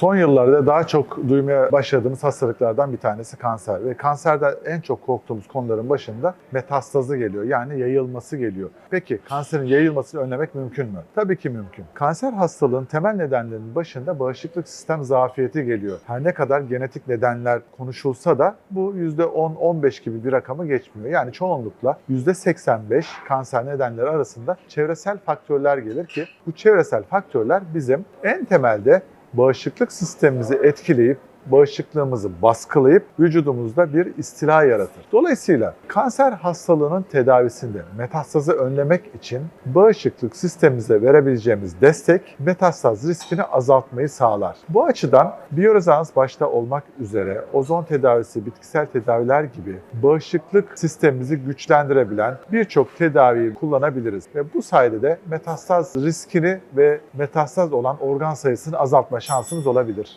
Son yıllarda daha çok duymaya başladığımız hastalıklardan bir tanesi kanser. Ve kanserde en çok korktuğumuz konuların başında metastazı geliyor. Yani yayılması geliyor. Peki kanserin yayılmasını önlemek mümkün mü? Tabii ki mümkün. Kanser hastalığın temel nedenlerinin başında bağışıklık sistem zafiyeti geliyor. Her ne kadar genetik nedenler konuşulsa da bu %10-15 gibi bir rakamı geçmiyor. Yani çoğunlukla %85 kanser nedenleri arasında çevresel faktörler gelir ki bu çevresel faktörler bizim en temelde bağışıklık sistemimizi etkileyip bağışıklığımızı baskılayıp vücudumuzda bir istila yaratır. Dolayısıyla kanser hastalığının tedavisinde metastazı önlemek için bağışıklık sistemimize verebileceğimiz destek metastaz riskini azaltmayı sağlar. Bu açıdan biyorezans başta olmak üzere ozon tedavisi, bitkisel tedaviler gibi bağışıklık sistemimizi güçlendirebilen birçok tedaviyi kullanabiliriz ve bu sayede de metastaz riskini ve metastaz olan organ sayısını azaltma şansımız olabilir.